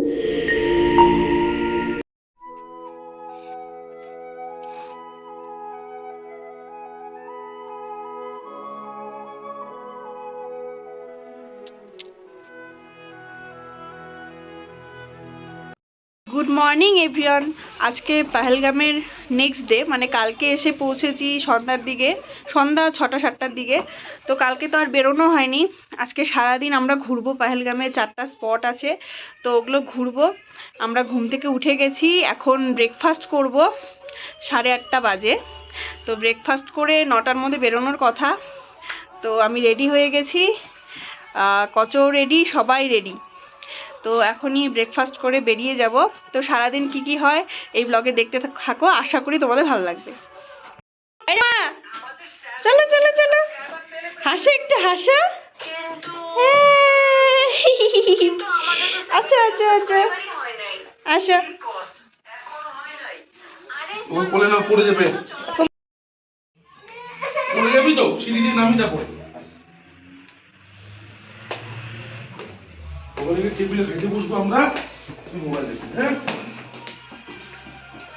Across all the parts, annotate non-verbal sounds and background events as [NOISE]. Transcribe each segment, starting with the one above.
Good morning everyone আজকে পাহেলগামের next day মানে কালকে এসে পৌঁছেছি সন্ধ্যার দিকে, সন্ধ্যা ছটা, সাতটার দিকে। তো কালকে তো আর বেরোনো হয়নি। আজকে সারাদিন আমরা ঘুরবো, পাহেলগামে চারটা স্পট আছে, তো ওগুলো ঘুরবো। আমরা ঘুম থেকে উঠে গেছি, এখন ব্রেকফাস্ট করব সাড়ে আটটা বাজে। তো ব্রেকফাস্ট করে নটার মধ্যে বেরোনোর কথা। তো আমি রেডি হয়ে গেছি। কচও রেডি সবাই রেডি তো এখনই ব্রেকফাস্ট করে বেরিয়ে যাব। তো সারাদিন কি কি হয় এই ব্লগে দেখতে থাকো আশা করি তোমাদের ভালো লাগবে। চলো চলো চলো। হাসো একটু, হাসো। আচ্ছা আচ্ছা আচ্ছা। আসো ও কোলে না পড়ে যাবে। পড়ে যাবি তো সিঁড়ি দিয়ে নামি যাব ওখানে টেবিলে খেতে বসবো আমরা। মোবাইল দেখবি হ্যাঁ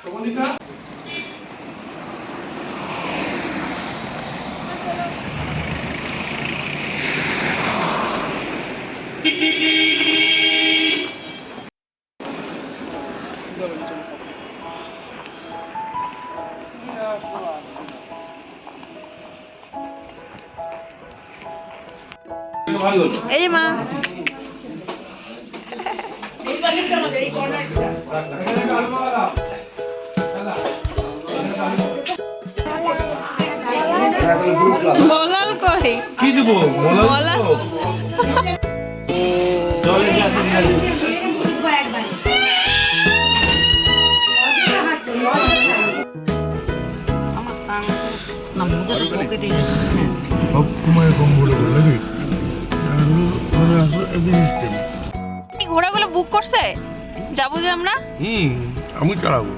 কমলিকা ভালো হলো এই মা। বলাল কই? কি দিব? মলা? সব সময় কম বলে বলে নাকি? ঘোড়াগুলো বুক করছে? যাব যে আমরা? হুম আমি চালাবো।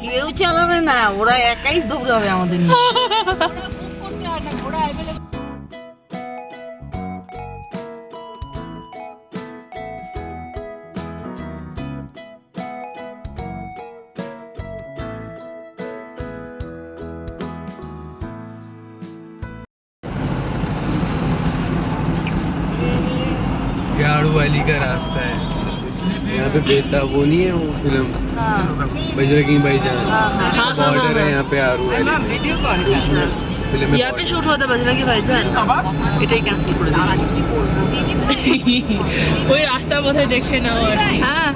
কেউ চালাবে না ওরা একাই দৌড়াবে আমাদের নিয়ে। [LAUGHS] तमिलनाडु वाली का रास्ता है। यहाँ तो पे बेता वो नहीं है वो फ़िल्म। हाँ। बजरंगी भाई जान बॉर्डर है। हाँ, हाँ, यहाँ पे आरू तो यहाँ पे शूट हुआ था बजरंगी भाईजान। इटे कैंसिल कर दिया। [LAUGHS] कोई रास्ता पता देखे ना और। हाँ।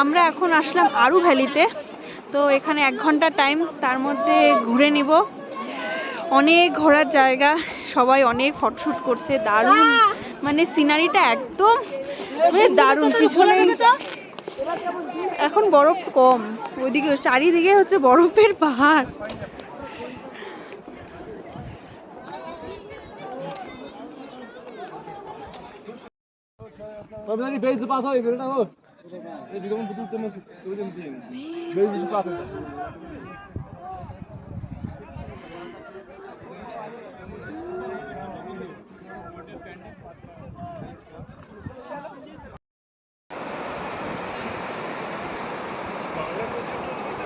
আমরা এখন আসলাম আরু ভ্যালিতে। তো এখানে এক ঘণ্টা টাইম, তার মধ্যে ঘুরে নিব। অনেক ঘোরার জায়গা, সবাই অনেক ফটোশ্যুট করছে, দারুণ। মানে সিনারিটা একদম মানে দারুণ পিছনে এখন বরফ কম, ওইদিকে, চারিদিকে হচ্ছে বরফের পাহাড়। Pamiętaj, bejzy pato i wyryna o. Ej, digamos que tu temos, tu temos sim. Bejzy pato.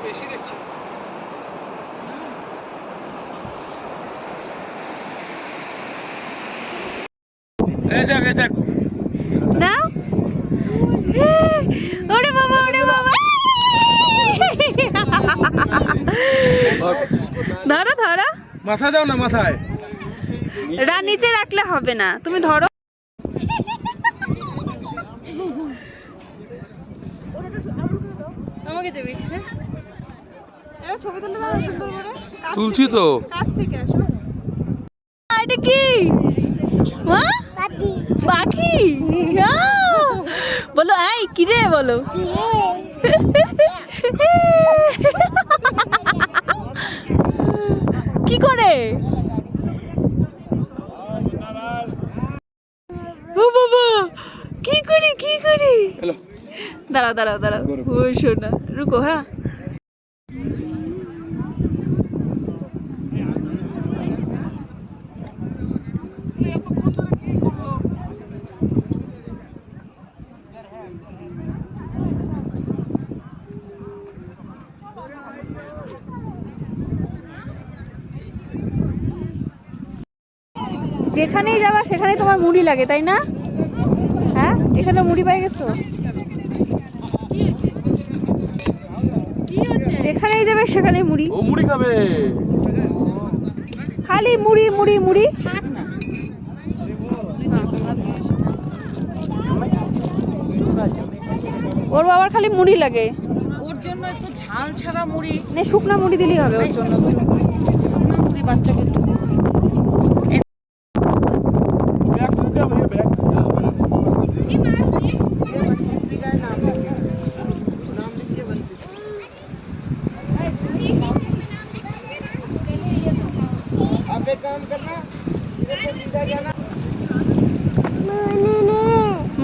বেশি দেখছি এই দেখ এই দেখ না ওরে বাবা ওরে বাবা ধরো মাথা দাও না মাথায়। রা নিচে রাখলে হবে না তুমি ধরো। আমাকে দেবে ছবি তুলে দাও সুন্দর করে তুলছি তো। কাছ থেকে আসো। এটা কি? মা? পাখি আহ! বলো এই কি রে বলো কি করে ও বাবা কি দাঁড়াও দাঁড়াও দাঁড়াও। শোনা রুকো হ্যাঁ। যেখানেই যাবা সেখানেই তোমার মুড়ি লাগে তাই না? এখানে মুড়ি পাই গেছো? যেখানেই যাবে সেখানেই মুড়ি। ও মুড়ি খাবে। খালি মুড়ি মুড়ি মুড়ি। ওর বাবার খালি মুড়ি লাগে। ওর জন্য একটু ঝাল ছাড়া মুড়ি। নে শুকনা মুড়ি দিলেই হবে ওর জন্য। শুকনো মুড়ি বাচ্চাকে একটু ব্যাগ দিতে হবে ব্যাগ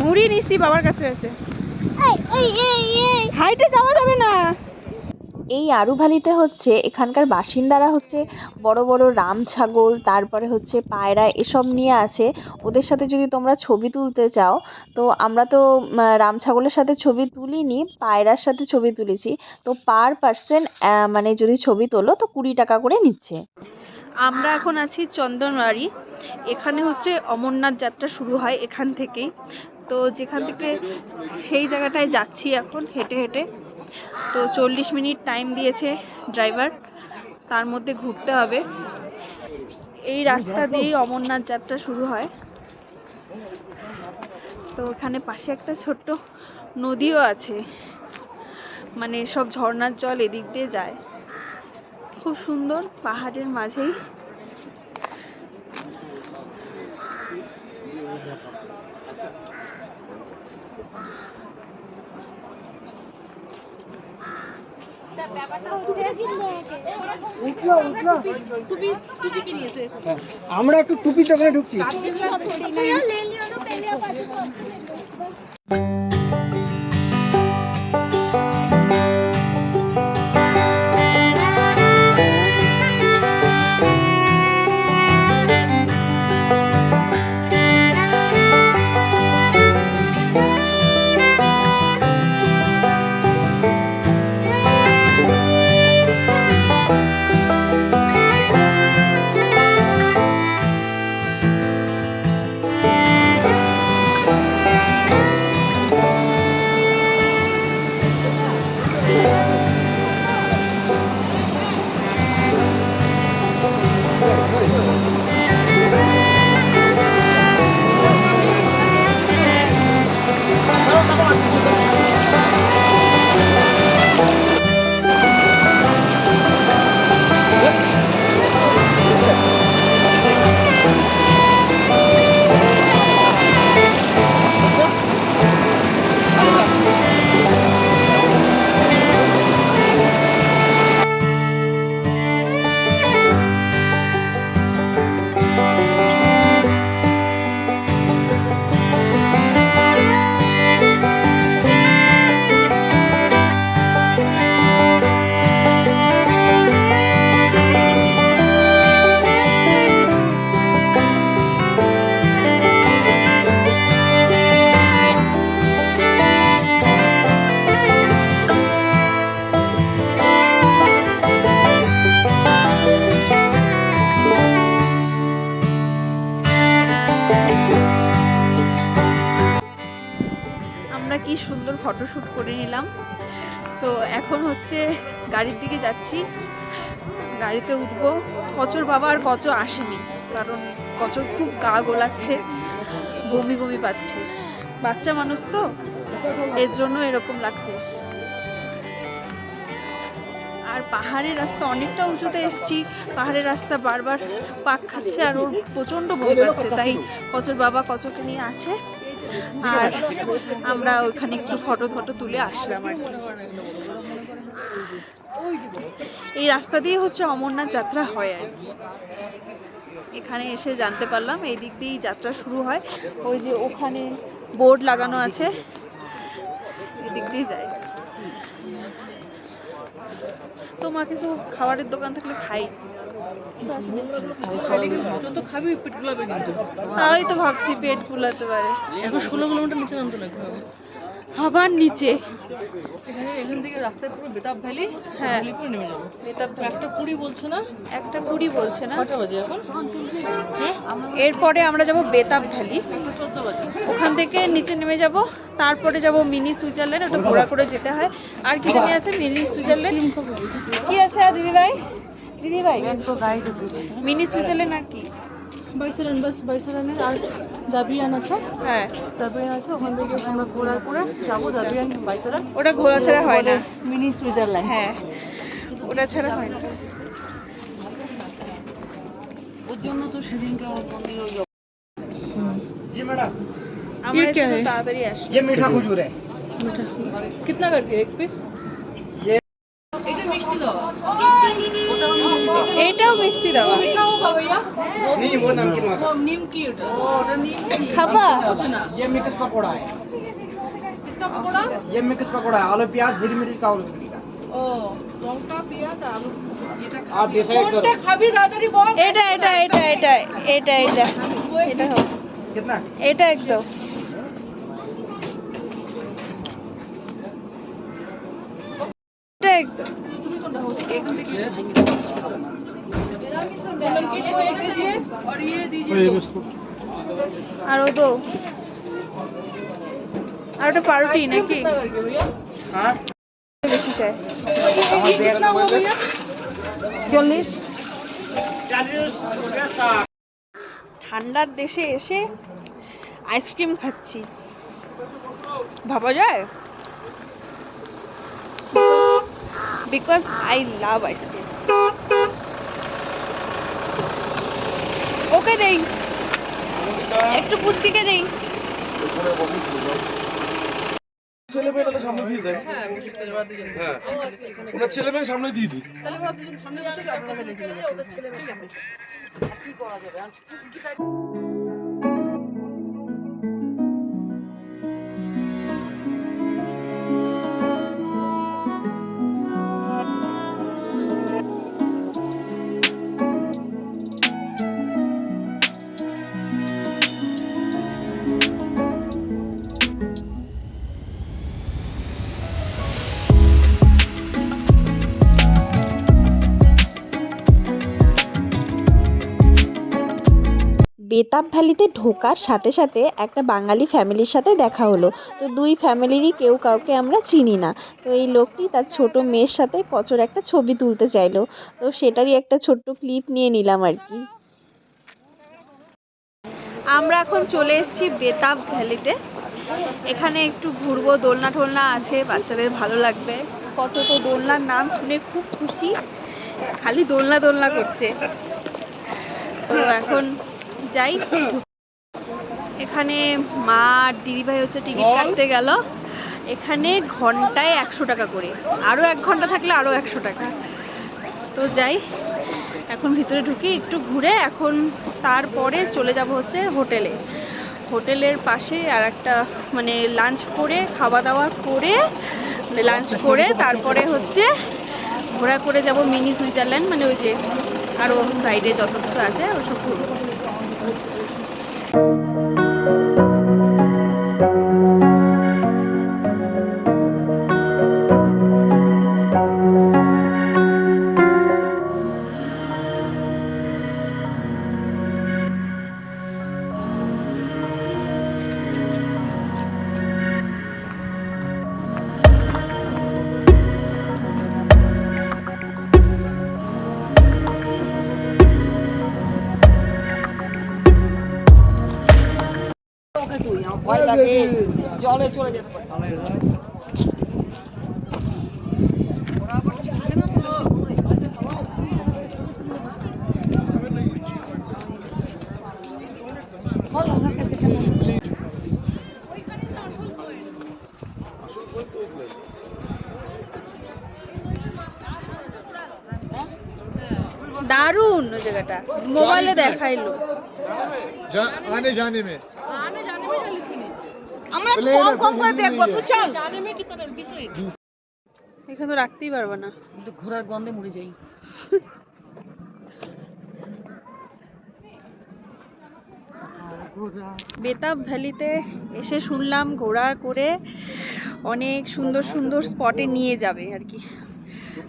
মুড়ি নিছি আছে। হাইটে যাওয়া যাবে না। এই আরুভালিতে হচ্ছে এখানকার বাসিন্দারা হচ্ছে বড় বড় রাম ছাগল তারপরে হচ্ছে পায়রা এসব নিয়ে আছে। ওদের সাথে যদি তোমরা ছবি তুলতে চাও তো আমরা তো রাম ছাগলের সাথে ছবি তুলিনি পায়রার সাথে ছবি তুলেছি। তো পার পার্সন মানে যদি ছবি তোলো তো কুড়ি টাকা করে নিচ্ছে। আমরা এখন আছি চন্দনবাড়ি এখানে হচ্ছে অমরনাথ যাত্রা শুরু হয় এখান থেকেই। তো যেখান থেকে সেই জায়গাটায় যাচ্ছি এখন হেঁটে হেঁটে। তো চল্লিশ মিনিট টাইম দিয়েছে ড্রাইভার তার মধ্যে ঘুরতে হবে। এই রাস্তা দিয়েই অমরনাথ যাত্রা শুরু হয়। তো ওখানে পাশে একটা ছোট্ট নদীও আছে। মানে সব ঝর্ণার জল এদিক দিয়ে যায়। খুব সুন্দর পাহাড়ের মাঝেই। আমরা একটু টুপি দোকানে ঢুকছি। কচ আসেনি, কারণ কচর খুব গা গোলাচ্ছে, বমি বমি পাচ্ছে। বাচ্চা মানুষ তো, এর জন্য এরকম লাগছে। আর পাহাড়ের রাস্তা, অনেকটা উঁচুতে এসছি, পাহাড়ের রাস্তা বারবার পাক খাচ্ছে আর ওর প্রচণ্ড বমি পাচ্ছে, তাই কচর বাবা কচকে নিয়ে আছে। আর আমরা ওখানে একটু ফটো ফটো তুলে আসলাম আর কি। এই রাস্তা দিয়ে হচ্ছে অমরনাথ যাত্রা হয় আর কি। এখানে এসে জানতে পারলাম এই দিক দিয়েই যাত্রা শুরু হয়। ওই যে ওখানে বোর্ড লাগানো আছে। এদিক দিয়ে যায়। তো মা কিছু খাবারের দোকান থাকলে খাই। তাই তো ভাবছি পেট ফুলাতে পারে। এখন ষোলো কিলোমিটার নিচে নামতে লাগবে। আবার নিচে। এখানে এখান থেকে রাস্তায় পুরো বেতাব ভ্যালি হ্যাঁ। পুরো নেমে যাব এটা একটা কুড়ি বলছে না? একটা কুড়ি বলছে না। কটা বাজে এখন? হ্যাঁ? এরপরে আমরা যাব বেতাব ভ্যালি। ওখান থেকে নিচে নেমে যাব। তারপরে যাব মিনি সুইজারল্যান্ড ওটা ঘোরা করে যেতে হয়। আর কি জানি আছে মিনি সুইজারল্যান্ড? কি আছে আর দিদি ভাই দিদি ভাই মিনি সুইজারল্যান্ড আর কি? বাইসারান বাস বাইসারানের আর দাবিয়ান আছে হ্যাঁ দাবিয়ান আছে ওখান থেকে আমরা ঘোরা করে যাবো দাবিয়ান বাইসারান ওটা ঘোরা ছাড়া হয় না মিনি সুইজারল্যান্ড হ্যাঁ ওটা ছাড়া হয় না ওর জন্য তো সেদিনকে ওর মন্দির ওই আমরা क्या একটু है? তাড়াতাড়ি আসি ये मीठा खजूर है মিঠা কিতনা করকে এক পিস এটা মিষ্টি দাও ওটাও মিষ্টি দাও এইটাও মিষ্টি দেওয়া মিঠা হোগা ভাইয়া नहीं वो नमकीन वाला ও নিমকি ওটা ও ওটা নিমকি খাবা বুঝে না ये मिक्स पकौड़ा है इसका पकोड़ा ये मिक्स पकौड़ा है आलू प्याज हरी मिर्च का और मिर्ची का ও লঙ্কা পেঁয়াজ আর আলু যেটা आप डिसाइड करो কোনটা খাবি তাড়াতাড়ি বল এটা এটা এটা এটা এটা এটা এটা হোক कितना এটা একদম এটা একদম তুমি কোনটা হোক এখান থেকে আর ও তো আর ওটা পাউরুটি নাকি বেশি চাই চল্লিশ ঠান্ডার দেশে এসে আইসক্রিম খাচ্ছি। ভাবা যায়? Because I love ice cream ওকে দেই? একটু পুচকিকে দেই? ছেলে মেয়েটা সামনে দিয়ে দেয়। হ্যাঁ হ্যাঁ। ওনার ছেলে মেয়ে সামনে দিয়ে দিই। তাহলে ওরা দুজন সামনে বসে আপনারা ঠিক আছে। কি করা যাবে? আর বেতাব ভ্যালিতে ঢোকার সাথে সাথে একটা বাঙালি ফ্যামিলির সাথে দেখা হলো। তো দুই ফ্যামিলিরই কেউ কাউকে আমরা চিনি না। তো এই লোকটি তার ছোট মেয়ের সাথে কচর একটা ছবি তুলতে চাইলো। তো সেটারই একটা ছোট্ট ক্লিপ নিয়ে নিলাম আর কি। আমরা এখন চলে এসেছি বেতাব ভ্যালিতে। এখানে একটু ঘুরবো, দোলনা টোলনা আছে, বাচ্চাদের ভালো লাগবে। কত তো দোলনার নাম শুনে খুব খুশি। খালি দোলনা দোলনা করছে। তো এখন যাই। এখানে মা আর দিদিভাই হচ্ছে টিকিট কাটতে গেল। এখানে ঘন্টায় একশো টাকা করে। আরও এক ঘণ্টা থাকলে আরও একশো টাকা। তো যাই এখন ভিতরে ঢুকি একটু ঘুরে এখন তারপরে চলে যাব হচ্ছে হোটেলে। হোটেলের পাশে আর একটা মানে লাঞ্চ করে খাওয়া দাওয়া করে মানে লাঞ্চ করে তারপরে হচ্ছে ঘোরা করে যাব মিনি সুইজারল্যান্ড মানে ওই যে আরও সাইডে যত কিছু আছে ওসব ঘুরবো। দারুণ ওই জায়গাটা। মোবাইলে দেখাইলো। আনে জানে মে। আনে মানে জানে মে চলে শুনি। আমরা কম কম করে দেখব তো চল। জানে মে কি তোর বিষয়। এখন তো রাখতেই পারবে না। কিন্তু ঘোড়ার গন্ধে মরে যাই। বেতাব ভ্যালিতে এসে শুনলাম ঘোড়া করে অনেক সুন্দর সুন্দর স্পটে নিয়ে যাবে আর কি।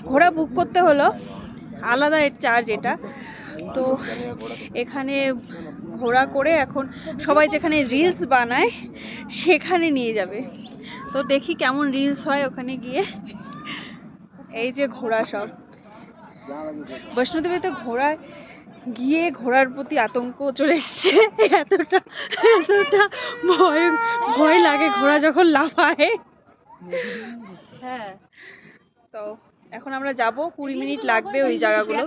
ঘোড়া বুক করতে হলো। আলাদা এর চার্জ এটা। তো এখানে ঘোরা করে এখন সবাই যেখানে রিলস বানায় সেখানে নিয়ে যাবে। তো দেখি কেমন রিলস হয় ওখানে গিয়ে। এই যে ঘোড়া সব। বৈষ্ণোদেবীতে ঘোড়ায় গিয়ে ঘোড়ার প্রতি আতঙ্ক চলে এসছে। এতটা এতটা ভয় ভয় লাগে ঘোড়া যখন লাফায়। হ্যাঁ। তো এখন আমরা যাব কুড়ি মিনিট লাগবে ওই জায়গাগুলো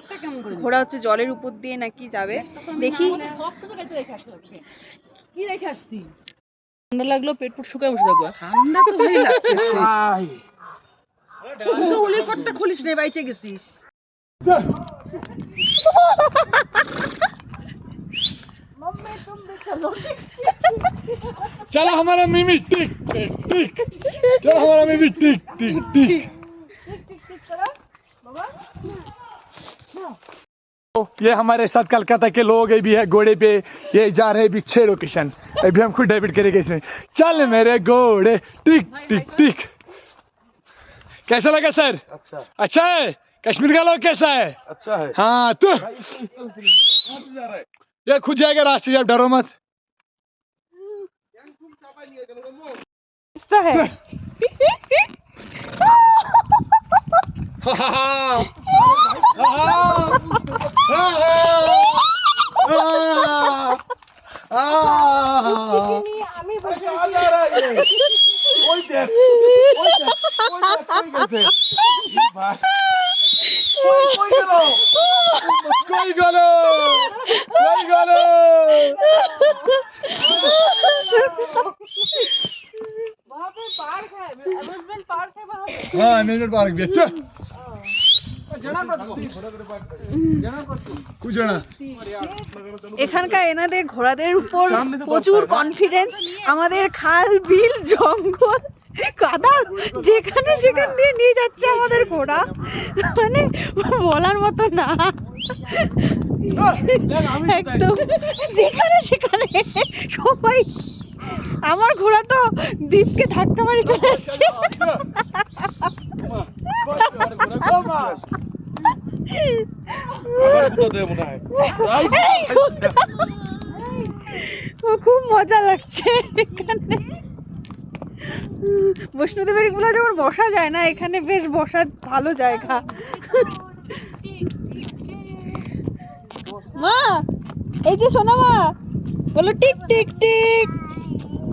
ঘোড়া হচ্ছে জলের উপর দিয়ে নাকি যাবে দেখি সব কিছু কেটে রেখে আসলাম কি রেখে আসছি ঠান্ডা লাগলো পেট পুট শুকায় বসে থাকবো ঠান্ডা তো ভাই লাগতেছে তুই তো উলিকটটা খুলিস নে বাইচে গেছিস चलो हमारा मिमी टिक टिक टिक चलो हमारा मिमी टिक टिक टिक तो ये हमारे साथ कलकत्ता के लोग अभी है घोड़े पे ये जा रहे हैं अभी छह लोकेशन अभी हम खुद डेबिट करेंगे इसमें। चल मेरे घोड़े टिक टिक टिक। कैसा लगा सर? अच्छा। अच्छा है? कश्मीर का लोग कैसा है? अच्छा है। हाँ तो। ये खुद जाएगा रास्ते आप डरो मत। [LAUGHS] আমি বসে ওই দেখ ওই দেখ ওই দেখ কই গেছে কই গেল কই গেল কই গেল वहाँ पे पार्क है अम्यूजमेंट पार्क है वहाँ पे हाँ अम्यूजमेंट पार्क भी अच्छा कुछ जाना এখানকার এনাদের ঘোড়াদের উপর প্রচুর কনফিডেন্স আমাদের খাল বিল জঙ্গল কাদা যেখানে সেখান দিয়ে নিয়ে যাচ্ছে আমাদের ঘোড়া মানে বলার মতো না একদম যেখানে সেখানে সবাই আমার ঘোড়া তো দ্বীপকে ধাক্কা মারি চলে আসছে। ও খুব মজা লাগছে এখানে। বৈষ্ণোদেবেরগুলো যেমন বসা যায় না এখানে বেশ বসার ভালো জায়গা। মা এই যে সোনা মা বলো টিক টিক টিক।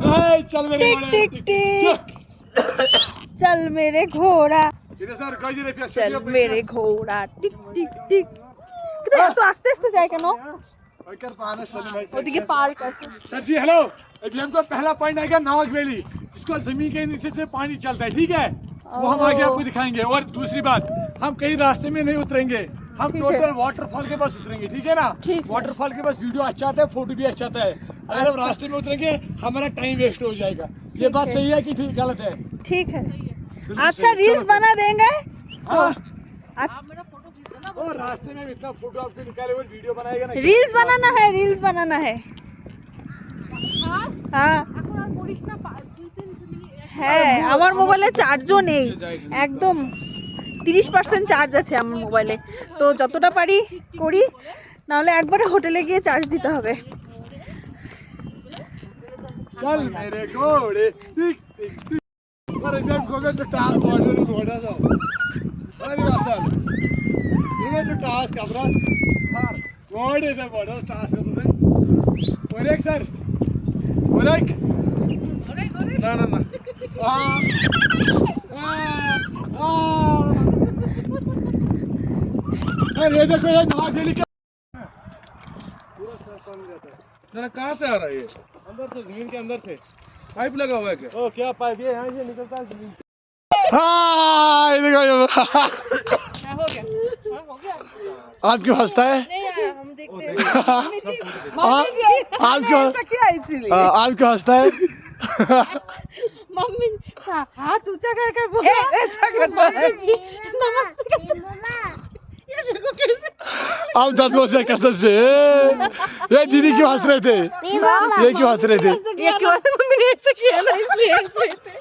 चल मेरे टिक टिक टिक चल मेरे ঘোড়া सर कई दिन চল মেরে ঘোড়া টিক টিক টিক কিন্তু এত আস্তে আস্তে যায় কেন ওদিকে পার্ক আছে सर जी हेलो अभी हमको पहला पॉइंट आएगा नावक वैली जिसको जमीन के नीचे से पानी चलता है ठीक है वो हम आगे आपको दिखाएंगे और दूसरी बात हम कहीं रास्ते में नहीं उतरेंगे हम ठीक है। टोटल वाटरफॉल के पास उतरेंगे ठीक है ना ठीक है। वाटरफॉल के पास वीडियो अच्छा आता है फोटो भी अच्छा आता है अगर हम अच्छा। रास्ते में उतरेंगे हमारा टाइम वेस्ट हो जाएगा ये ठीक बात है। सही है कि ठीक गलत है ठीक है बिल्कुल अच्छा सही। रील्स चलो। बना देंगे हाँ अच्छा, और रास्ते में इतना फोटो आपको निकाले हुए वीडियो बनाएगा ना रील्स बनाना है रील्स बनाना है हाँ এখন আর করিস না পা- দুই তিন মিনিট হ্যাঁ আমার মোবাইলে চার্জও নেই একদম তিরিশ পার্সেন্ট চার্জ আছে আমার মোবাইলে তো যতটা পারি করি নাহলে একবারে হোটেলে গিয়ে চার্জ দিতে হবে चल मेरे घोड़े टिक टिक टिक पर जब गोगे तो टाल बॉर्डर घोड़ा सा अरे वासल ये तो टास कमरा। मार घोड़े से बॉर्डर टास कमरा ओरेक सर। ओरेक ओरेक ओरेक ना ना ना। आ आ सर ये देखो ये नहा दिल्ली का पूरा सर पानी जाता है। ना कहाँ से आ रहा है ये? अंदर से ज़मीन के अंदर से। पाइप लगा हुआ है क्या? ओ क्या पाइप? ये यहाँ से निकलता है ज़मीन हाँ ये देखो ये हाँ, हो गया। हाँ, हो गया। आप क्यों हंसता है? नहीं आया हम देखते हैं। आप आप क्यों हाँ, आप क्यों हंसता है मम्मी हाथ ऊँचा कर कर बोला। ऐसा करना। है आप दांतों से कसम से ये दीदी क्यों हंस रहे थे ये क्यों हंस रहे थे ये क्यों मम्मी ने ऐसे किया ना इसलिए इसलिए थे।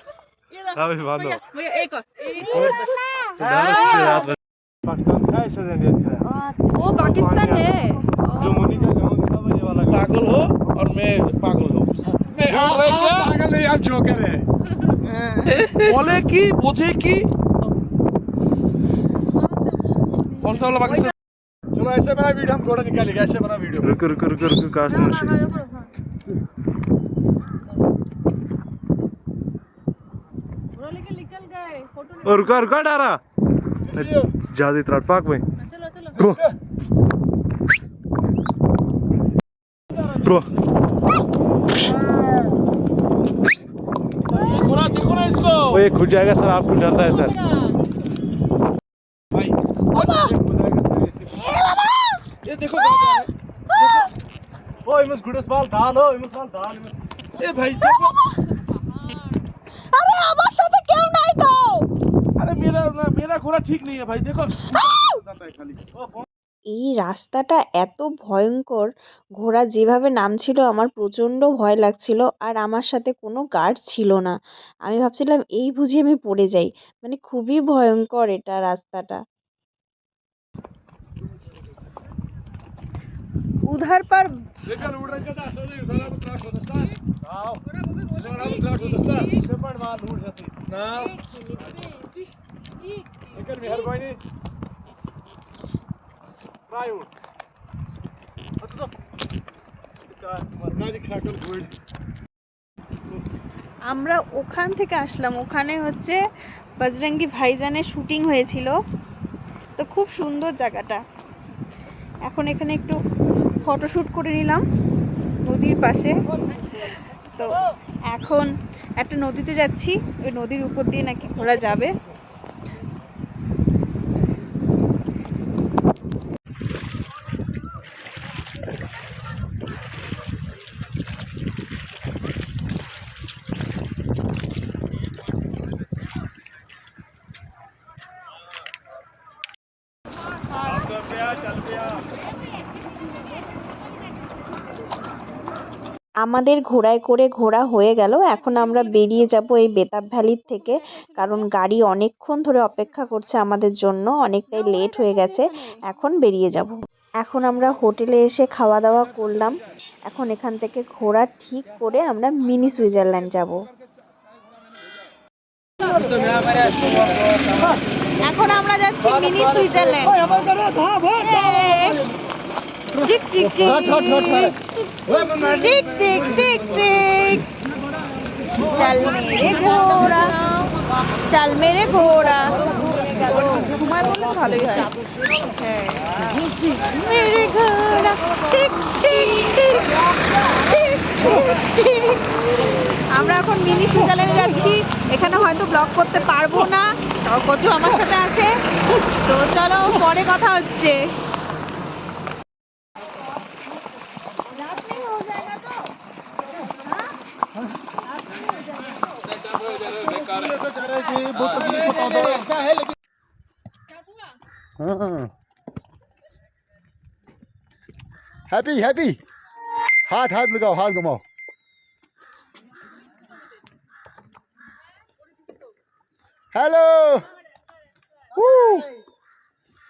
ये ला, अभी बांधो भैया एक और एक और पाकिस्तान का स्टूडेंट है वो पाकिस्तान है जो मुनी का गाँव दिखा बजे वाला पागल हो और मैं पागल हो मैं पागल नहीं आप जोकर है बोले कि बोझे कि कौन सा वाला पाकिस्तान चलो ऐसे बना वीडियो हम घोड़ा निकालेंगे ऐसे बना वीडियो। रुको रुको रुको रुको काश हाँ, मुझे। हाँ, रुको, हाँ। निकल गए फ़ोटो निकाल- और रुका रुका डारा। ज़्यादा त्राट पाक में चलो चलो। ब्रो पूरा देखो ना इसको। वो ये खुद जाएगा सर आपको डरता है सर। देखो कहाँ जा रहा है। ओ इमस गुडस बाल दाल हो इमस बाल दाल ए भाई देखो আরে আমার সাথে কেউ নাই তো अरे मेरा ना मेरा घोड़ा ठीक नहीं है भाई देखो जाता है खाली এই রাস্তাটা এত ভয়ঙ্কর ঘোড়া যেভাবে নামছিল আমার প্রচণ্ড ভয় লাগছিল আর আমার সাথে কোনো গার্ড ছিল না আমি ভাবছিলাম এই বুঝি আমি পড়ে যাই মানে খুবই ভয়ঙ্কর এটা রাস্তাটা उधर पर लेकिन उड़ रहे थे असली सारा त्रास होता है आओ पूरा मम्मी को सारा त्रास होता है सेपट मार उड़ जाती ना एक मिनट में फिर एक लेकिन मेहरबानी ट्राई उड़ अच्छा तो मरना दिखा कर गुड আমরা ওখান থেকে আসলাম ওখানে হচ্ছে বজরঙ্গি ভাইজানের শুটিং হয়েছিল তো খুব সুন্দর জায়গাটা এখন এখানে একটু ফটোশ্যুট করে নিলাম নদীর পাশে। তো এখন একটা নদীতে যাচ্ছি, ওই নদীর উপর দিয়ে নাকি ঘোরা যাবে। আমাদের ঘোড়ায় করে ঘোরা হয়ে গেল। এখন আমরা বেরিয়ে যাব এই বেতাব ভ্যালির থেকে। কারণ গাড়ি অনেকক্ষণ ধরে অপেক্ষা করছে আমাদের জন্য। অনেকটাই লেট হয়ে গেছে। এখন বেরিয়ে যাব। এখন আমরা হোটেলে এসে খাওয়া দাওয়া করলাম। এখন এখান থেকে ঘোরা ঠিক করে আমরা মিনি সুইজারল্যান্ড যাব। এখন আমরা যাচ্ছি মিনি সুইজারল্যান্ড। টিক টিক টিক। টিক টিক টিক টিক চাল মেরে ঘোড়া চাল মেরে ঘোড়া। ঘুমায় বললে ভালোই হয়। হ্যাঁ। মেরে ঘোড়া টিক টিক টিক টিক টিক। টিক আমরা এখন মিনি সুইজারল্যান্ডে যাচ্ছি। এখানে হয়তো ব্লগ করতে পারব না। কচু আমার সাথে আছে। তো চলো পরে কথা হচ্ছে। भाई बहुत तकलीफ़ है। Happy happy. हाथ हाथ लगाओ हाथ घुमाओ। हेलो।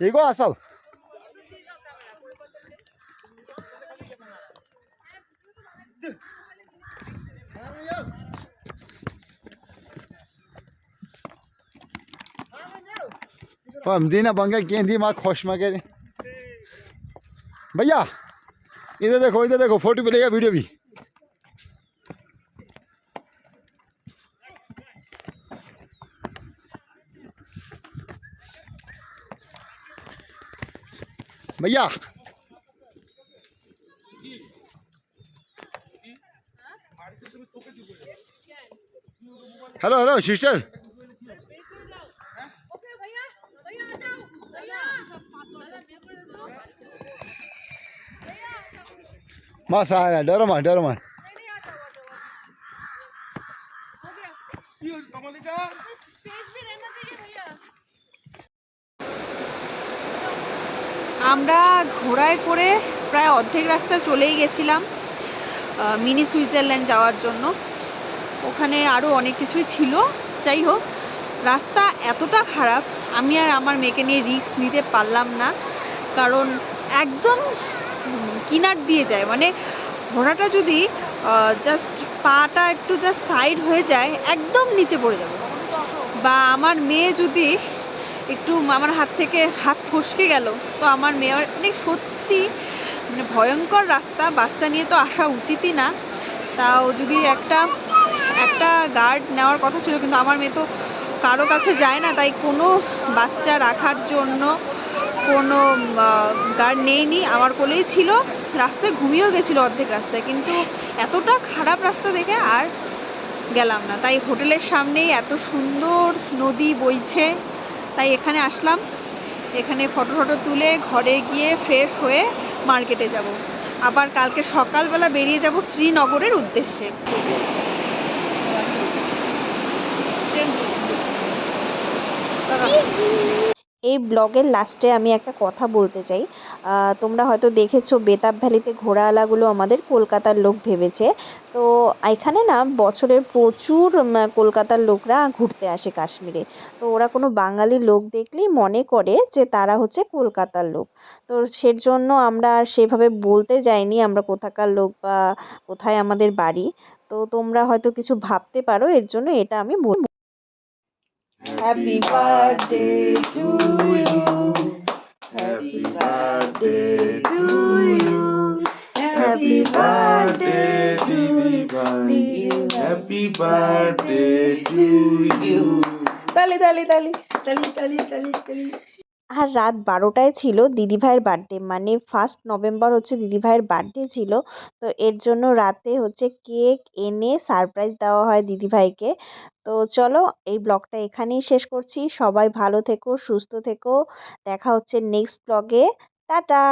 गो असल मदीना बंगा केंदी माँ खुश मैं भैया इधर देखो इधर देखो फ़ोटो भी लेगा वीडियो भी भैया हेलो हेलो सिस्टर માં સારા ડરો માં আমরা ঘোড়ায় করে প্রায় অর্ধেক রাস্তা চলেই গেছিলাম মিনি সুইজারল্যান্ড যাওয়ার জন্য। ওখানে আরও অনেক কিছুই ছিল। যাই হোক, রাস্তা এতটা খারাপ, আমি আর আমার মেয়েকে নিয়ে রিস্ক নিতে পারলাম না। কারণ একদম কিনার দিয়ে যায়। মানে ঘোড়াটা যদি জাস্ট পাটা একটু জাস্ট সাইড হয়ে যায়, একদম নিচে পড়ে যাবে। বা আমার মেয়ে যদি একটু আমার হাত থেকে হাত ফসকে গেল, তো আমার মেয়ে মানে সত্যি মানে ভয়ঙ্কর রাস্তা, বাচ্চা নিয়ে তো আসা উচিতই না। তাও যদি একটা একটা গার্ড নেওয়ার কথা ছিল, কিন্তু আমার মেয়ে তো কারও কাছে যায় না, তাই কোনো বাচ্চা রাখার জন্য কোনো গার্ড নেইনি আমার কোলেই ছিল। রাস্তায় ঘুমিয়েও গেছিল অর্ধেক রাস্তায় কিন্তু এতটা খারাপ রাস্তা দেখে আর গেলাম না। তাই হোটেলের সামনেই এত সুন্দর নদী বইছে তাই এখানে আসলাম। এখানে ফটো ফটো তুলে ঘরে গিয়ে ফ্রেশ হয়ে মার্কেটে যাব। আবার কালকে সকালবেলা বেরিয়ে যাব শ্রীনগরের উদ্দেশ্যে। এই ব্লগের লাস্টে আমি একটা কথা বলতে চাই। তোমরা হয়তো দেখেছ বেতাব ভ্যালিতে ঘোরাওয়ালাগুলো আমাদের কলকাতার লোক ভেবেছে। তো এখানে না বছরের প্রচুর কলকাতার লোকরা ঘুরতে আসে কাশ্মীরে। তো ওরা কোনো বাঙালি লোক দেখলেই মনে করে যে তারা হচ্ছে কলকাতার লোক। তো সের জন্য আমরা আর সেভাবে বলতে যাইনি আমরা কোথাকার লোক বা কোথায় আমাদের বাড়ি। তো তোমরা হয়তো কিছু ভাবতে পারো, এর জন্য এটা আমি বল happy birthday to you happy birthday to you happy birthday to Happy birthday to you. তালি তালি তালি তালি তালি তালি তালি আর রাত বারোটায় ছিল দিদিভাইয়ের বার্থডে মানে ফার্স্ট নভেম্বর হচ্ছে দিদিভাইয়ের বার্থডে ছিল। তো এর জন্য রাতে হচ্ছে কেক এনে সারপ্রাইজ দেওয়া হয় দিদিভাইকে। তো চলো, এই ব্লগটা এখানেই শেষ করছি। সবাই ভালো থেকো, সুস্থ থেকো। দেখা হচ্ছে নেক্সট ব্লগে টাটা!